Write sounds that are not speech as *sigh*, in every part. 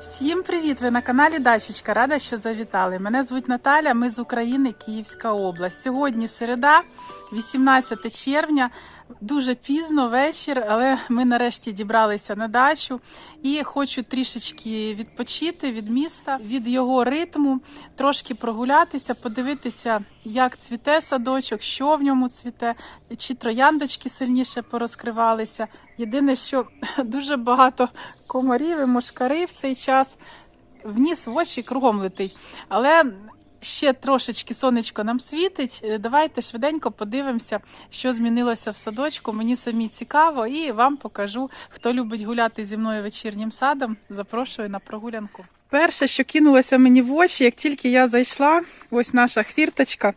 Всім привіт! Ви на каналі Дачечка. Рада, що завітали. Мене звуть Наталя. Ми з України, Київська область. Сьогодні середа, 18 червня. Дуже пізно вечір, але ми нарешті дібралися на дачу і хочу трішечки відпочити від міста, від його ритму, трошки прогулятися, подивитися, як цвіте садочок, що в ньому цвіте, чи трояндочки сильніше порозкривалися. Єдине, що *laughs* дуже багато комарів і мошкари в цей час вніс в очі кругом летить. Але ще трошечки сонечко нам світить. Е, Давайте швиденько подивимося, що змінилося в садочку. Мені самі цікаво, і вам покажу, хто любить гуляти зі мною вечірнім садом. Запрошую на прогулянку. Перше, що кинулося мені в очі, як тільки я зайшла, ось наша хвірточка.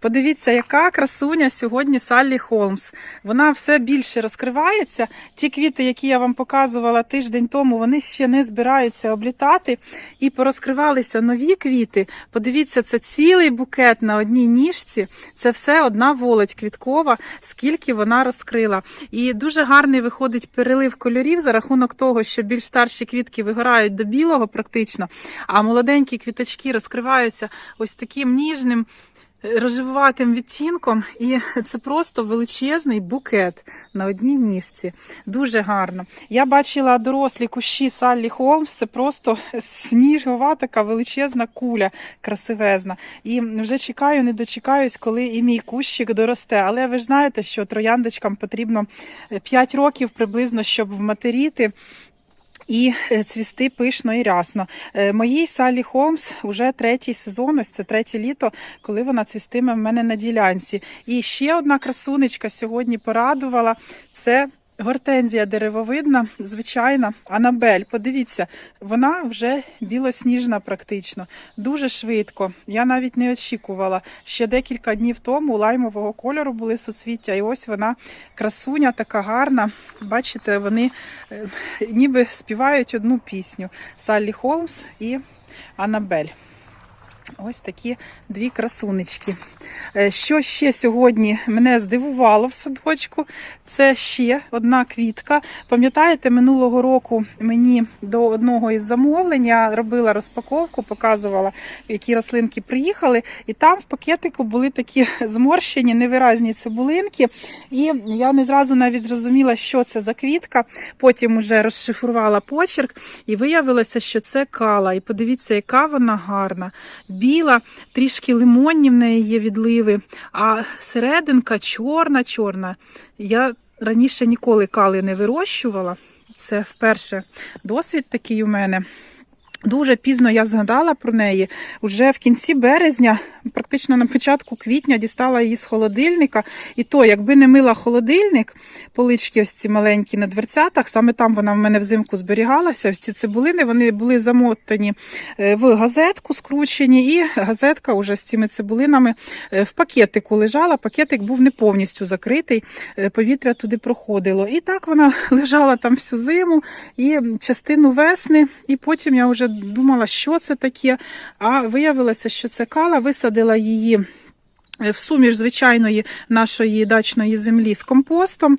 Подивіться, яка красуня сьогодні Саллі Холмс. Вона все більше розкривається. Ті квіти, які я вам показувала тиждень тому, вони ще не збираються облітати. І порозкривалися нові квіти. Подивіться, це цілий букет на одній ніжці. Це все одна володь квіткова, скільки вона розкрила. І дуже гарний виходить перелив кольорів за рахунок того, що більш старші квітки вигорають до білого практично, а молоденькі квіточки розкриваються ось таким ніжним. е, Рожевуватим відтінком, і це просто величезний букет на одній ніжці. Дуже гарно. Я бачила дорослі кущі Саллі Холмс, це просто сніжова така величезна куля, красивезна. І вже чекаю, не дочекаюсь, коли і мій кущик доросте. Але ви ж знаєте, що трояндочкам потрібно 5 років приблизно, щоб вматеріти. І е, цвісти пишно і рясно. Е, Моїй Салі Холмс вже третій сезон, ось це третє літо, коли вона цвістиме в мене на ділянці. І ще одна красунечка сьогодні порадувала. Це гортензія деревовидна, звичайна Анабель. Подивіться, вона вже білосніжна практично, дуже швидко. Я навіть не очікувала. Ще декілька днів тому лаймового кольору були суцвіття, і ось вона красуня, така гарна. Бачите, вони е, ніби співають одну пісню: Саллі Холмс і Анабель. Ось такі дві красунечки. Е, Що ще сьогодні мене здивувало в садочку? Це ще одна квітка. Пам'ятаєте, минулого року мені до одного із замовлень я робила розпаковку, показувала, які рослинки приїхали, і там в пакетику були такі зморщені, невиразні цибулинки. І я не зразу навіть зрозуміла, що це за квітка. Потім уже розшифрувала почерк, і виявилося, що це кала. І подивіться, яка вона гарна біла, трішки лимонні в неї є відливи, а серединка чорна-чорна. Я раніше ніколи кали не вирощувала. Це вперше досвід такий у мене. Дуже пізно я згадала про неї. Уже в кінці березня, практично на початку квітня, дістала її з холодильника. І то, якби не мила холодильник, полички ось ці маленькі на дверцятах, саме там вона в мене взимку зберігалася. Ось ці цибулини вони були замотані е, в газетку, скручені, і газетка уже з цими цибулинами е, в пакетику лежала. Пакетик був не повністю закритий, е, повітря туди проходило. І так вона *laughs* лежала там всю зиму і частину весни, і потім я вже думала, що це таке. А виявилося, що це кала, висадила її в суміш звичайної нашої дачної землі з компостом.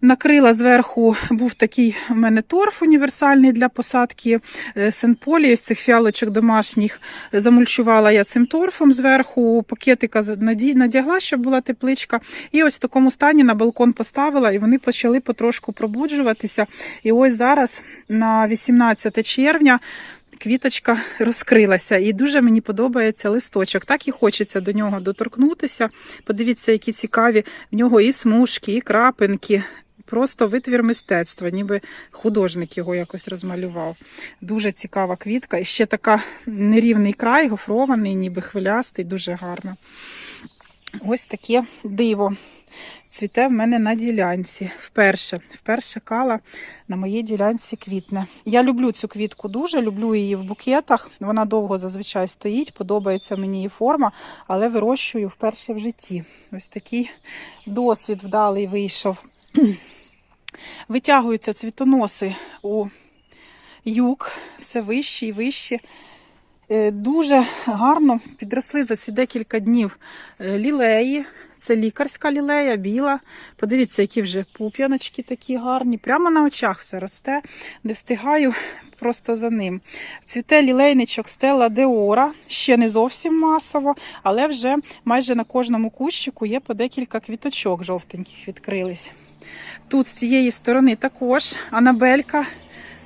Накрила зверху, був такий у мене торф універсальний для посадки е, сенполі, з цих фіалочок домашніх. Замульчувала я цим торфом зверху, пакетика надягла, щоб була тепличка. І ось в такому стані на балкон поставила, і вони почали потрошку пробуджуватися. І ось зараз, на 18 червня, квіточка розкрилася, і дуже мені подобається листочок. Так і хочеться до нього доторкнутися. Подивіться, які цікаві в нього і смужки, і крапинки. Просто витвір мистецтва, ніби художник його якось розмалював. Дуже цікава квітка. І ще така нерівний край, гофрований, ніби хвилястий, дуже гарно. Ось таке диво. Цвіте в мене на ділянці. Вперше. Вперше кала на моїй ділянці квітне. Я люблю цю квітку дуже, люблю її в букетах. Вона довго зазвичай стоїть, подобається мені її форма, але вирощую вперше в житті. Ось такий досвід вдалий вийшов. Витягуються цвітоноси у юг, все вище і вище. Е, Дуже гарно підросли за ці декілька днів е, лілеї. Це лікарська лілея, біла. Подивіться, які вже пуп'яночки такі гарні. Прямо на очах все росте, не встигаю просто за ним. Цвіте лілейничок Стелла Деора, ще не зовсім масово, але вже майже на кожному кущику є по декілька квіточок жовтеньких відкрились. Тут з цієї сторони також Анабелька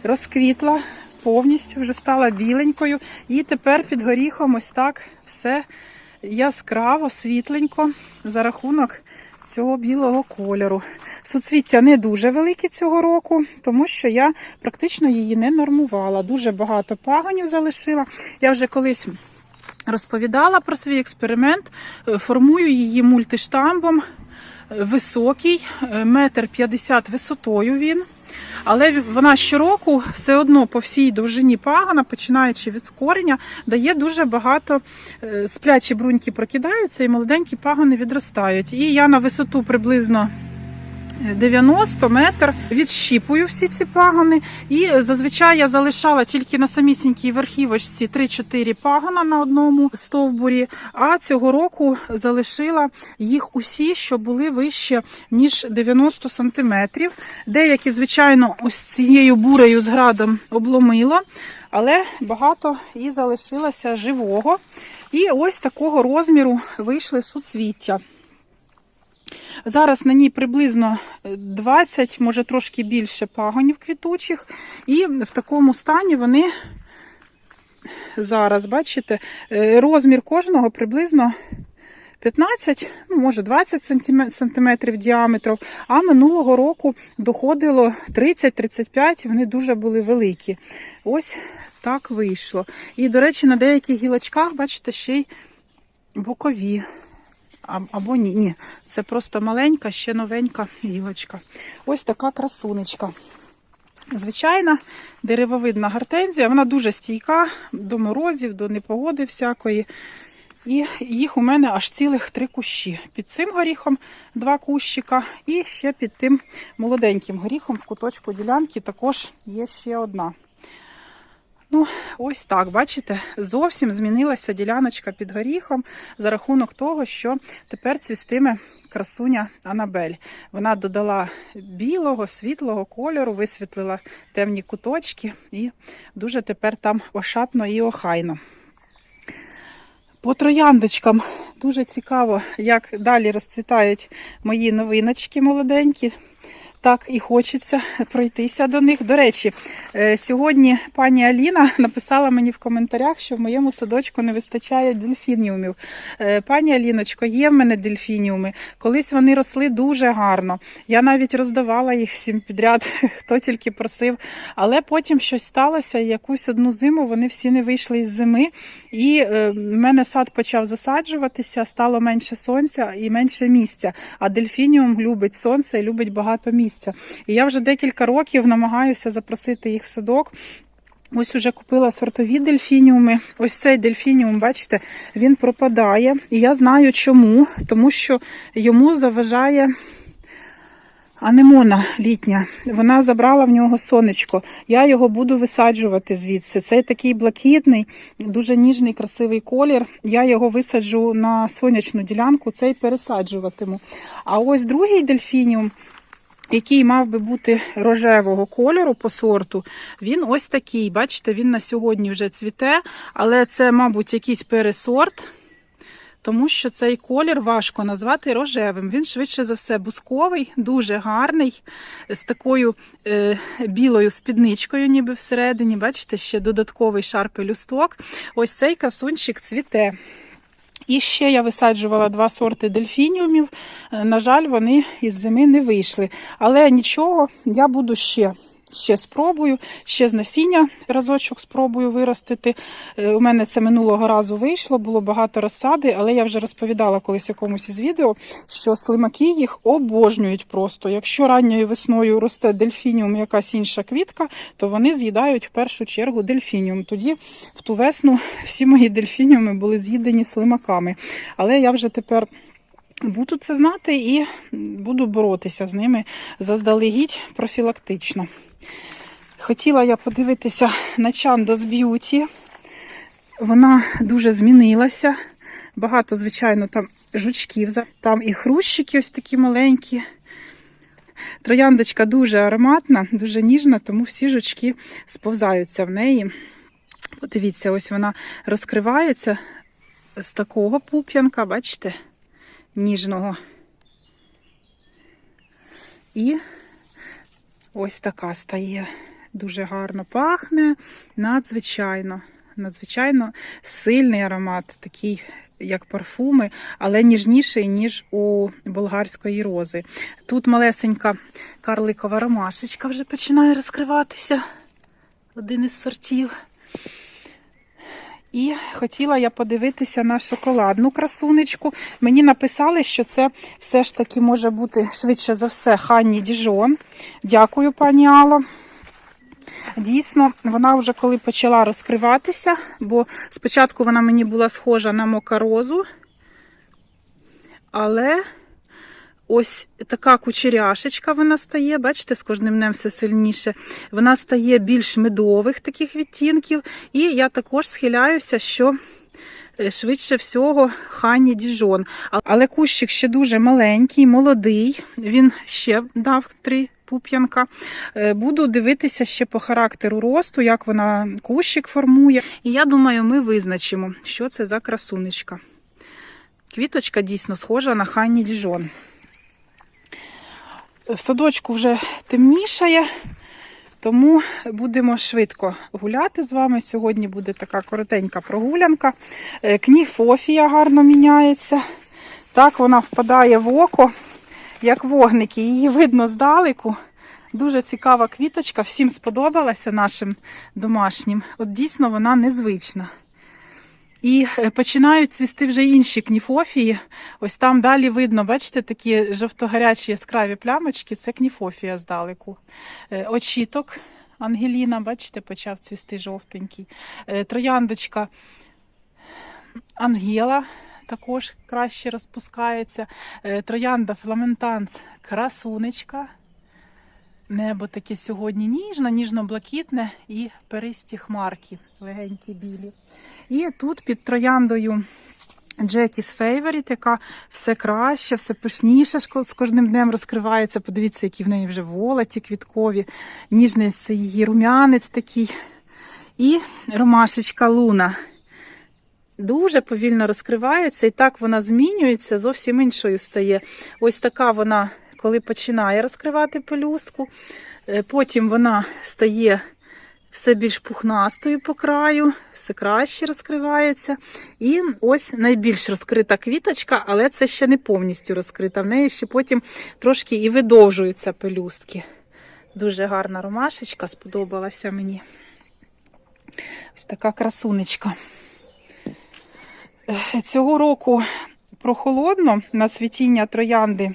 розквітла повністю, вже стала біленькою. І тепер під горіхом ось так все яскраво, світленько за рахунок цього білого кольору. Суцвіття не дуже великі цього року, тому що я практично її не нормувала. Дуже багато пагонів залишила. Я вже колись розповідала про свій експеримент. Е, Формую її мультиштамбом. Високий, е, метр п'ятдесят висотою він. Але вона щороку все одно по всій довжині пагана, починаючи від скорення, дає дуже багато е, сплячі бруньки прокидаються і молоденькі пагони відростають. І я на висоту приблизно 90 метр відщіпую всі ці пагони. І зазвичай я залишала тільки на самісінькій верхівочці 3-4 пагона на одному стовбурі. А цього року залишила їх усі, що були вище ніж 90 сантиметрів. Деякі, звичайно, ось цією бурею з градом обломило, але багато і залишилося живого. І ось такого розміру вийшли суцвіття. Зараз на ній приблизно 20, може трошки більше пагонів квітучих. І в такому стані вони зараз, бачите, е, розмір кожного приблизно 15, ну, може 20 сантиме- сантиметрів діаметром, а минулого року доходило 30-35, вони дуже були великі. Ось так вийшло. І, до речі, на деяких гілочках, бачите, ще й бокові. А- Або ні, ні, це просто маленька, ще новенька гілочка. Ось така красунечка. Звичайна деревовидна гортензія, вона дуже стійка до морозів, до непогоди всякої. І їх у мене аж цілих три кущі. Під цим горіхом два кущика, і ще під тим молоденьким горіхом в куточку ділянки також є ще одна. Ну, ось так, бачите, зовсім змінилася діляночка під горіхом за рахунок того, що тепер цвістиме красуня Анабель. Вона додала білого, світлого кольору, висвітлила темні куточки, і дуже тепер там ошатно і охайно. По трояндочкам дуже цікаво, як далі розцвітають мої новиночки молоденькі. Так і хочеться пройтися до них. До речі, е, сьогодні пані Аліна написала мені в коментарях, що в моєму садочку не вистачає дельфініумів. Е, Пані Аліночко, є в мене дельфініуми. Колись вони росли дуже гарно. Я навіть роздавала їх всім підряд, *laughs* хто тільки просив. Але потім щось сталося, якусь одну зиму вони всі не вийшли із зими. І е, в мене сад почав засаджуватися, стало менше сонця і менше місця. А дельфініум любить сонце і любить багато місця. І я вже декілька років намагаюся запросити їх в садок. Ось уже купила сортові дельфініуми. Ось цей дельфініум, бачите, він пропадає. І я знаю чому, тому що йому заважає анемона літня. Вона забрала в нього сонечко. Я його буду висаджувати звідси. Цей такий блакитний, дуже ніжний, красивий колір. Я його висаджу на сонячну ділянку, цей пересаджуватиму. А ось другий дельфініум. Який мав би бути рожевого кольору по сорту, він ось такий. Бачите, він на сьогодні вже цвіте, але це, мабуть, якийсь пересорт, тому що цей колір важко назвати рожевим. Він швидше за все бусковий, дуже гарний, з такою е, білою спідничкою, ніби всередині. Бачите, ще додатковий шар пелюсток. Ось цей касунчик цвіте. І ще я висаджувала два сорти дельфініумів. Е, На жаль, вони із зими не вийшли. Але нічого, я буду ще. Ще спробую, ще з насіння разочок спробую виростити. Е, У мене це минулого разу вийшло, було багато розсади, але я вже розповідала колись якомусь із відео, що слимаки їх обожнюють просто. Якщо ранньою весною росте дельфініум, якась інша квітка, то вони з'їдають в першу чергу дельфініум. Тоді в ту весну всі мої дельфініуми були з'їдені слимаками. Але я вже тепер. Буду це знати і буду боротися з ними заздалегідь профілактично. Хотіла я подивитися на Chandos Beauty. вона дуже змінилася. Багато, звичайно, там жучків, там і хрущики ось такі маленькі. Трояндочка дуже ароматна, дуже ніжна, тому всі жучки сповзаються в неї. Подивіться, ось вона розкривається з такого пуп'янка, бачите, ніжного. І ось така стає. Дуже гарно пахне, надзвичайно, надзвичайно сильний аромат, такий, як парфуми, але ніжніший, ніж у болгарської рози. Тут малесенька карликова ромашечка вже починає розкриватися. Один із сортів. І хотіла я подивитися на шоколадну красунечку. Мені написали, що це все ж таки може бути швидше за все Ханні Діжон. Дякую, пані Алло. Дійсно, вона вже коли почала розкриватися, бо спочатку вона мені була схожа на мокарозу, але ось така кучеряшечка вона стає, бачите, з кожним днем все сильніше. Вона стає більш медових таких відтінків. І я також схиляюся, що е, швидше всього Хані Діжон. Але кущик ще дуже маленький, молодий. Він ще дав три пуп'янка. Е, Буду дивитися ще по характеру росту, як вона кущик формує. І я думаю, ми визначимо, що це за красунечка. Квіточка дійсно схожа на Ханні Діжон. В садочку вже темнішає, тому будемо швидко гуляти з вами. Сьогодні буде така коротенька прогулянка. Е, Кніфофія гарно міняється. Так вона впадає в око, як вогники. Її видно здалеку. Дуже цікава квіточка, всім сподобалася нашим домашнім. От дійсно вона незвична. І е, починають цвісти вже інші кніфофії. Ось там далі видно, бачите, такі жовто-гарячі яскраві плямочки. Це кніфофія здалеку. Е, Очіток Ангеліна, бачите, почав цвісти жовтенький. Е, Трояндочка Ангела також краще розпускається. Троянда Фламентанс красунечка. Небо таке сьогодні ніжно, ніжно-блакитне і перисті хмарки, легенькі білі. І тут під трояндою Джекіс Фейворіт, яка все краще, все пишніше з кожним днем розкривається. Подивіться, які в неї вже волоті квіткові, ніжний її рум'янець такий. І ромашечка Луна. Дуже повільно розкривається, і так вона змінюється, зовсім іншою стає. Ось така вона, коли починає розкривати пелюстку. Е, Потім вона стає все більш пухнастою по краю, все краще розкривається. І ось найбільш розкрита квіточка, але це ще не повністю розкрита. В неї ще потім трошки і видовжуються пелюстки. Дуже гарна ромашечка, сподобалася мені. Ось така красунечка. Е, Цього року прохолодно на цвітіння троянди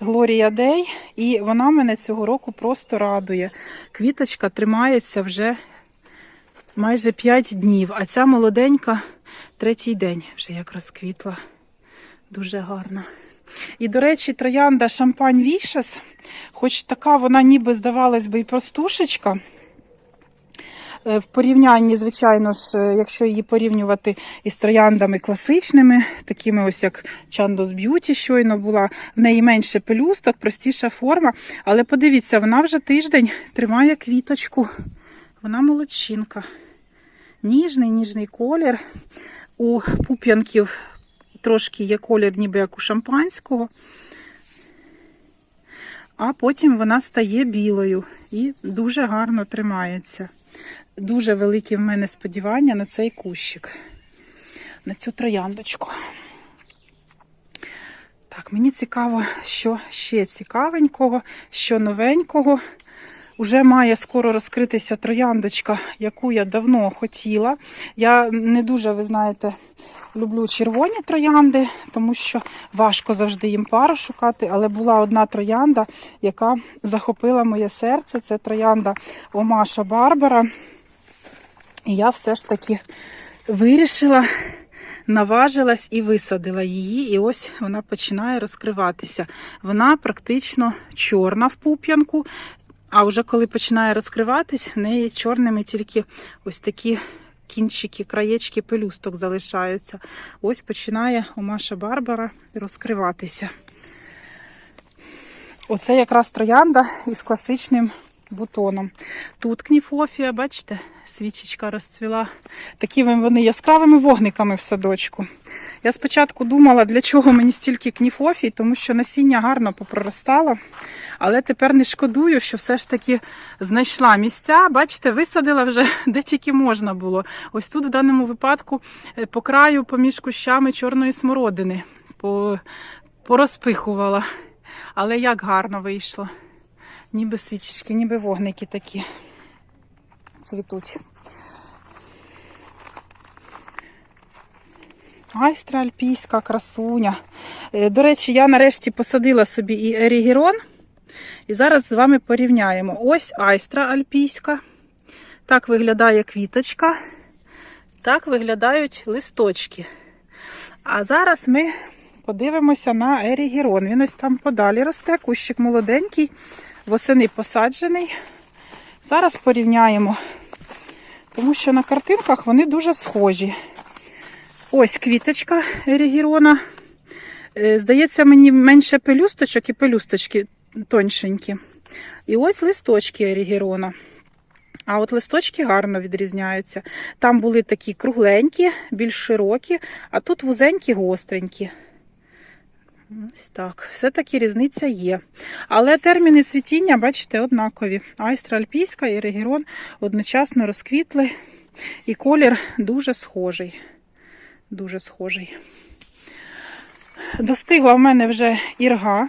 Глорія Дей, і вона мене цього року просто радує. Квіточка тримається вже майже 5 днів, а ця молоденька третій день вже як розквітла. Дуже гарна. І, до речі, троянда Шампань Вішес, хоч така вона ніби здавалась би і простушечка. Е, В порівнянні, звичайно ж, е, якщо її порівнювати із трояндами класичними, такими ось як Chandos Beauty щойно була, в неї менше пелюсток, простіша форма. Але подивіться, вона вже тиждень тримає квіточку. Вона молодчинка. Ніжний, ніжний колір. У пуп'янків трошки є колір, ніби як у шампанського. А потім вона стає білою і дуже гарно тримається. Дуже великі в мене сподівання на цей кущик, на цю трояндочку. Так, мені цікаво, що ще цікавенького, що новенького. Уже має скоро розкритися трояндочка, яку я давно хотіла. Я не дуже, ви знаєте, люблю червоні троянди, тому що важко завжди їм пару шукати. Але була одна троянда, яка захопила моє серце. Це троянда Омаша Барбара. І я все ж таки вирішила, наважилась і висадила її. І ось вона починає розкриватися. Вона практично чорна в пуп'янку. А вже коли починає розкриватись, в неї чорними тільки ось такі кінчики, краєчки пелюсток залишаються. Ось починає Омаша Барбара розкриватися. Оце якраз троянда із класичним бутоном. Тут кніфофія, бачите, свічечка розцвіла такими вони яскравими вогниками в садочку. Я спочатку думала, для чого мені стільки кніфофій, тому що насіння гарно попроростало. Але тепер не шкодую, що все ж таки знайшла місця. Бачите, висадила вже *laughs* де тільки можна було. Ось тут в даному випадку е, по краю поміж кущами чорної смородини по, порозпихувала. Але як гарно вийшло. Ніби свічечки, ніби вогники такі цвітуть. Айстра альпійська красуня. Е, До речі, я нарешті посадила собі і ерігірон. І зараз з вами порівняємо. Ось айстра альпійська. Так виглядає квіточка. Так виглядають листочки. А зараз ми подивимося на ерігірон. Він ось там подалі росте, кущик молоденький, восени посаджений. Зараз порівняємо, тому що на картинках вони дуже схожі. Ось квіточка ерігірона. Е, Здається, мені менше пелюсточок і пелюсточки тоншенькі. І ось листочки ерігірона. А от листочки гарно відрізняються. Там були такі кругленькі, більш широкі, а тут вузенькі, гостренькі. Ось так. Все-таки різниця є. Але терміни цвітіння, бачите, однакові. Айстра альпійська і регірон одночасно розквітли. І колір дуже схожий. Дуже схожий. Достигла в мене вже ірга.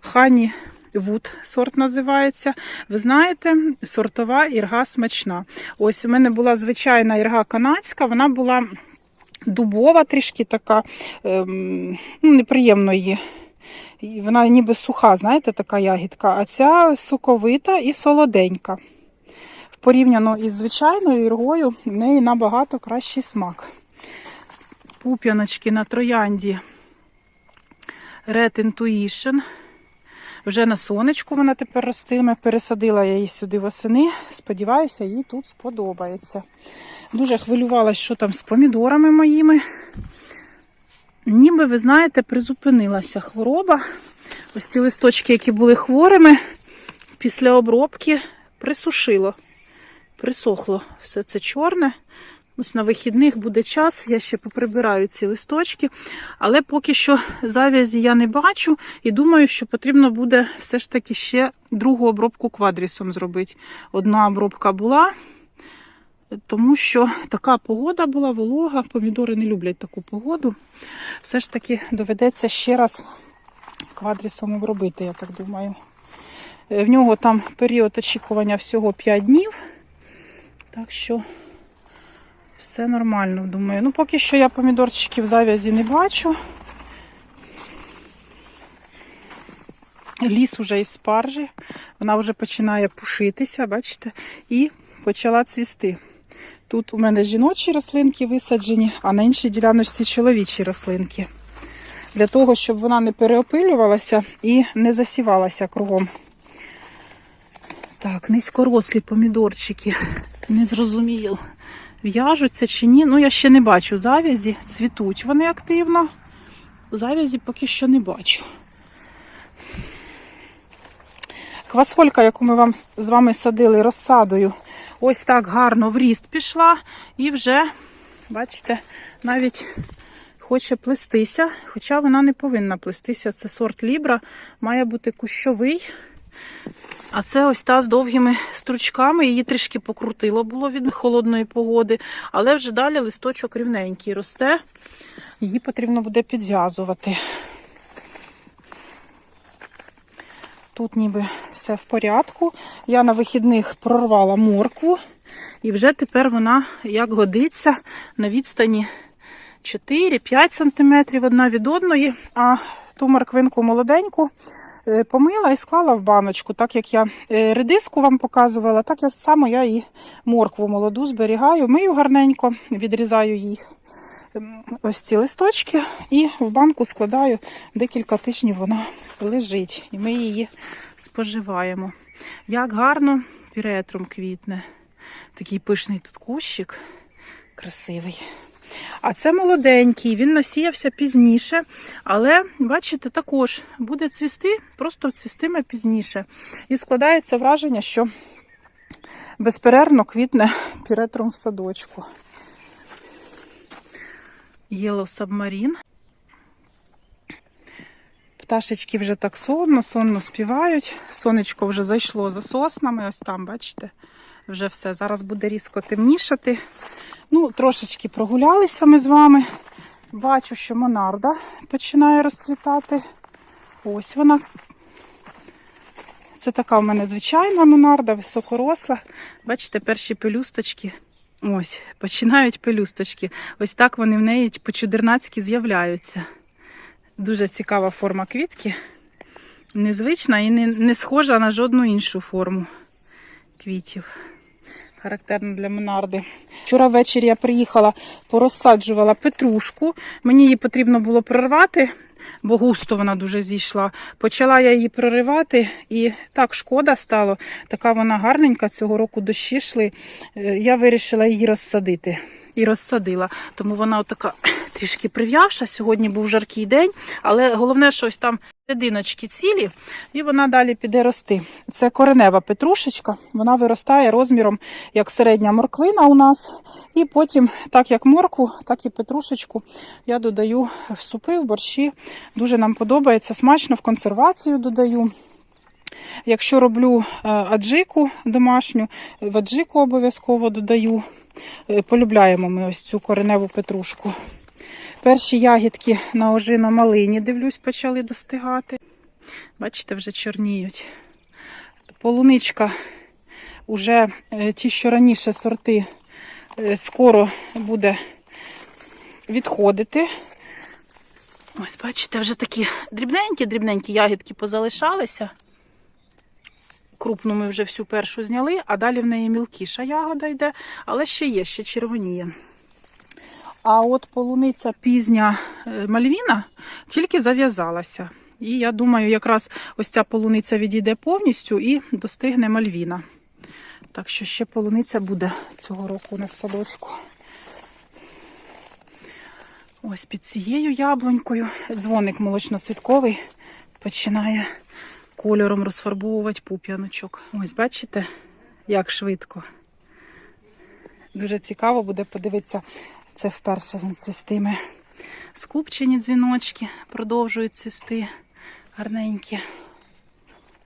Хані Вуд сорт називається. Ви знаєте, сортова ірга смачна. Ось у мене була звичайна ірга канадська, вона була дубова, трішки така ем, ну, неприємно її. Вона ніби суха, знаєте, така ягідка, а ця соковита і солоденька. Порівняно із звичайною іргою, в неї набагато кращий смак. Пуп'яночки на троянді Red Intuition. Вже на сонечку вона тепер ростиме. Пересадила я її сюди восени. Сподіваюся, їй тут сподобається. Дуже хвилювалася, що там з помідорами моїми. Ніби, ви знаєте, призупинилася хвороба. Ось ці листочки, які були хворими, після обробки присушило. Присохло все це чорне. Ось на вихідних буде час, я ще поприбираю ці листочки, але поки що завязі я не бачу і думаю, що потрібно буде все ж таки ще другу обробку квадрісом зробити. Одна обробка була, тому що така погода була, волога, помідори не люблять таку погоду. Все ж таки доведеться ще раз квадрісом обробити, я так думаю. Е, В нього там період очікування всього 5 днів. Так що все нормально, думаю. Ну, поки що я помідорчиків в завязі не бачу. Ліс уже із спаржі. Вона вже починає пушитися, бачите, і почала цвісти. Тут у мене жіночі рослинки висаджені, а на іншій діляночці чоловічі рослинки. Для того, щоб вона не переопилювалася і не засівалася кругом. Так, низькорослі помідорчики. Не зрозумів, в'яжуться чи ні. Ну, я ще не бачу завязі. Цвітуть вони активно. Завязі поки що не бачу. Квасолька, яку ми вам з вами садили розсадою, ось так гарно в ріст пішла. І вже, бачите, навіть хоче плестися, хоча вона не повинна плестися. Це сорт Лібра, має бути кущовий. А це ось та з довгими стручками. Її трішки покрутило було від холодної погоди, але вже далі листочок рівненький росте. Її потрібно буде підв'язувати. Тут ніби все в порядку. Я на вихідних прорвала моркву, і вже тепер вона, як годиться, на відстані 4-5 см одна від одної, а ту морквинку молоденьку е, помила і склала в баночку. Так як я е, редиску вам показувала, так я само я і моркву молоду зберігаю, мию гарненько, відрізаю їх. Ось ці листочки і в банку складаю декілька тижнів вона лежить, і ми її споживаємо. Як гарно піретром квітне. Такий пишний тут кущик. Красивий. А це молоденький, він насіявся пізніше, але, бачите, також буде цвісти, просто цвістиме пізніше. І складається враження, що безперервно квітне піретром в садочку. Yellow Submarine. Пташечки вже так сонно, сонно співають. Сонечко вже зайшло за соснами. Ось там, бачите, вже все. Зараз буде різко темнішати. Ну, трошечки прогулялися ми з вами. Бачу, що монарда починає розцвітати. Ось вона. Це така в мене звичайна монарда, високоросла. Бачите, перші пелюсточки. Ось, починають пелюсточки. Ось так вони в неї по-чудернацьки з'являються. Дуже цікава форма квітки. Незвична і не, не схожа на жодну іншу форму квітів. Характерна для Монарди. Вчора ввечері я приїхала, порозсаджувала петрушку. Мені її потрібно було прорвати, бо густо вона дуже зійшла. Почала я її проривати, і так шкода стало. Така вона гарненька, цього року дощі йшли. Е, Я вирішила її розсадити. І розсадила. Тому вона отака *coughs* трішки прив'явша. Сьогодні був жаркий день, але головне, що ось там серединочки цілі, і вона далі піде рости. Це коренева петрушечка, вона виростає розміром як середня морквина у нас. І потім, так як моркву, так і петрушечку я додаю в супи, в борщі. Дуже нам подобається, смачно в консервацію додаю. Якщо роблю е, аджику домашню, в аджику обов'язково додаю. Е, Полюбляємо ми ось цю кореневу петрушку. Перші ягідки на ожино малині, дивлюсь, почали достигати. Бачите, вже чорніють. Полуничка, уже е, ті, що раніше сорти, скоро буде відходити. Ось, бачите, вже такі дрібненькі-дрібненькі ягідки позалишалися. Крупну ми вже всю першу зняли, а далі в неї мілкіша ягода йде, але ще є, ще червоніє. А от полуниця пізня е, мальвіна тільки зав'язалася. І я думаю, якраз ось ця полуниця відійде повністю і достигне мальвіна. Так що ще полуниця буде цього року у нас в садочку. Ось під цією яблунькою дзвоник молочноцвітковий починає кольором розфарбовувати пуп'яночок. Ось бачите, як швидко. Дуже цікаво буде подивитися, це вперше він цвістиме. Скупчені дзвіночки продовжують цвісти гарненькі.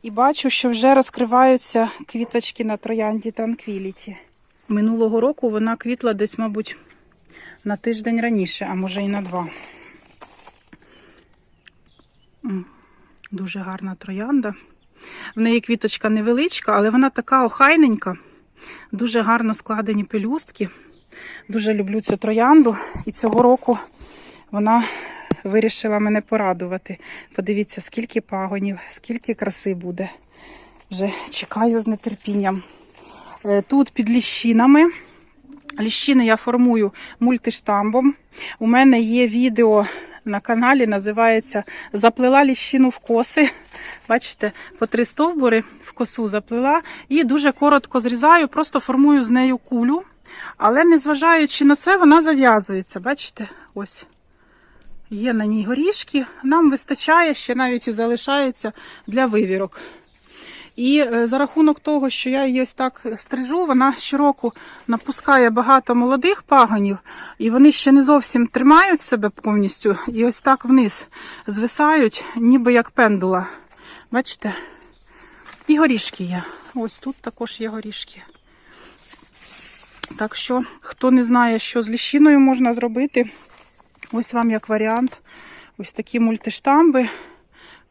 І бачу, що вже розкриваються квіточки на троянді Транквіліті. Минулого року вона квітла десь, мабуть, на тиждень раніше, а може і на два. Дуже гарна троянда. В неї квіточка невеличка, але вона така охайненька, дуже гарно складені пелюстки. Дуже люблю цю троянду. І цього року вона вирішила мене порадувати. Подивіться, скільки пагонів, скільки краси буде. Вже чекаю з нетерпінням. Е, Тут під ліщинами. Ліщини я формую мультиштамбом. У мене є відео на каналі, називається Заплела ліщину в коси. Бачите, по три стовбури в косу заплела і дуже коротко зрізаю, просто формую з нею кулю. Але незважаючи на це, вона зав'язується. Бачите, ось. Є на ній горішки, нам вистачає, ще навіть і залишається для вивірок. І е, за рахунок того, що я її ось так стрижу, вона щороку напускає багато молодих пагонів, і вони ще не зовсім тримають себе повністю, і ось так вниз звисають, ніби як пендула. Бачите? І горішки є. Ось тут також є горішки. Так що, хто не знає, що з ліщиною можна зробити, ось вам як варіант. Ось такі мультиштамби,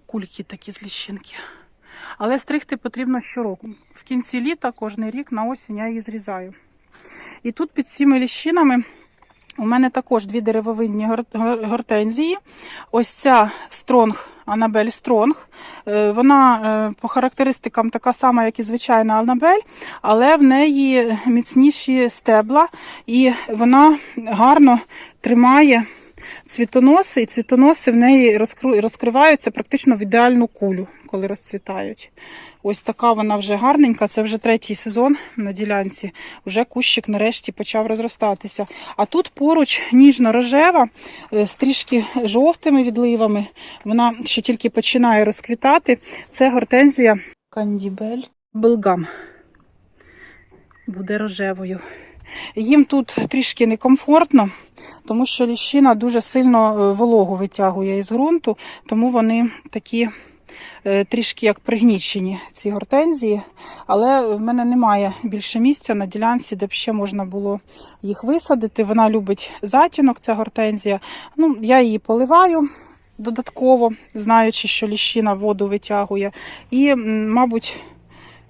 кульки такі з ліщинки. Але стригти потрібно щороку. В кінці літа, кожен рік на осінь я її зрізаю. І тут під цими ліщинами у мене також дві гор- гортензії. Ось ця стронг, Анабель Стронг. Е, Вона е, по характеристикам така сама, як і звичайна Анабель, але в неї міцніші стебла, і вона гарно тримає цвітоноси, і цвітоноси в неї розкриваються практично в ідеальну кулю. Коли розцвітають. Ось така вона вже гарненька, це вже третій сезон на ділянці. Вже кущик нарешті почав розростатися. А тут поруч ніжно-рожева е, з трішки жовтими відливами. Вона ще тільки починає розквітати. Це гортензія Кандібель Белгам. Буде рожевою. Їм тут трішки некомфортно, тому що ліщина дуже сильно е, вологу витягує із ґрунту, тому вони такі трішки як пригнічені, ці гортензії. Але в мене немає більше місця на ділянці, де б ще можна було їх висадити. Вона любить затінок, ця гортензія. Ну, я її поливаю додатково, знаючи, що ліщина воду витягує. І, мабуть,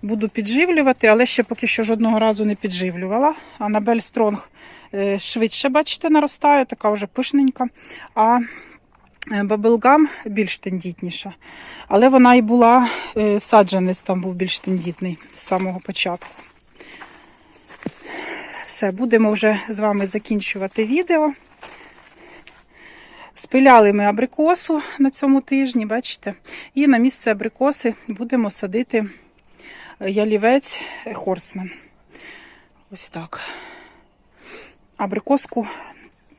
буду підживлювати, але ще поки що жодного разу не підживлювала. Анабель Стронг е, швидше, бачите, наростає, така вже пишненька. А е, Бабелгам більш тендітніша. Але вона і була, е, саджанець там був більш тендітний з самого початку. Все, будемо вже з вами закінчувати відео. Спиляли ми абрикосу на цьому тижні, бачите? І на місце абрикоси будемо садити ялівець Хорсмен. Ось так. Абрикоску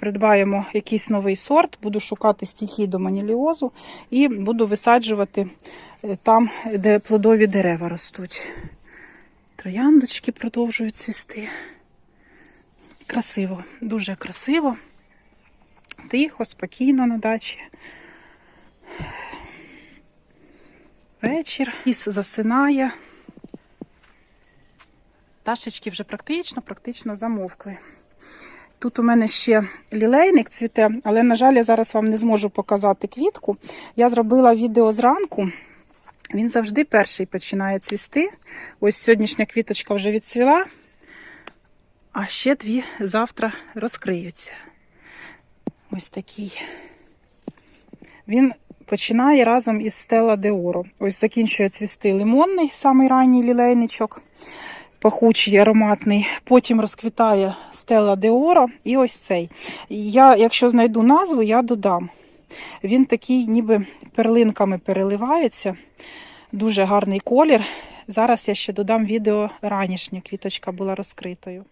придбаємо якийсь новий сорт, буду шукати стійкий до маніліозу і буду висаджувати е, там, де плодові дерева ростуть. Трояндочки продовжують цвісти. Красиво, дуже красиво. Тихо, спокійно на дачі. Вечір. Ліс засинає. Пташечки вже практично, практично замовкли. Тут у мене ще лілейник цвіте, але, на жаль, я зараз вам не зможу показати квітку. Я зробила відео зранку. Він завжди перший починає цвісти. Ось сьогоднішня квіточка вже відцвіла, а ще дві завтра розкриються. Ось такий. Він починає разом із Стела Деоро. Ось закінчує цвісти лимонний, самий ранній лілейничок пахучий, ароматний. Потім розквітає Стела Деора і ось цей. Я, якщо знайду назву, я додам. Він такий, ніби перлинками переливається. Дуже гарний колір. Зараз я ще додам відео ранішнє. Квіточка була розкритою.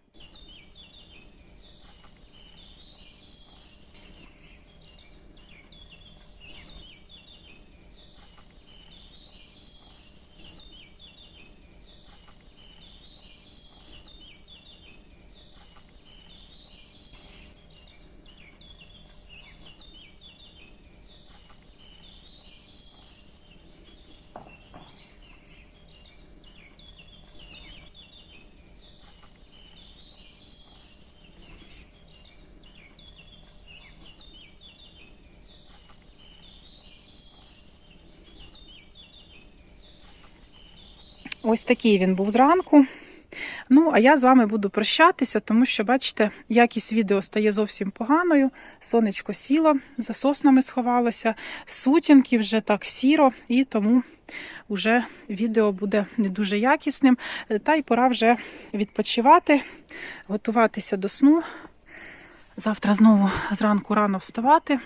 Ось такий він був зранку. Ну, а я з вами буду прощатися, тому що, бачите, якість відео стає зовсім поганою. Сонечко сіло, за соснами сховалося, сутінки вже так сіро, і тому вже відео буде не дуже якісним. Та й пора вже відпочивати, готуватися до сну. Завтра знову зранку рано вставати.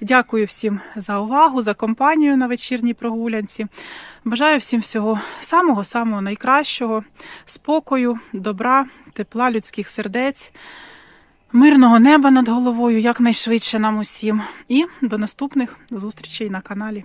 Дякую всім за увагу, за компанію на вечірній прогулянці. Бажаю всім всього самого-самого найкращого, спокою, добра, тепла, людських сердець, мирного неба над головою якнайшвидше нам усім. І до наступних зустрічей на каналі.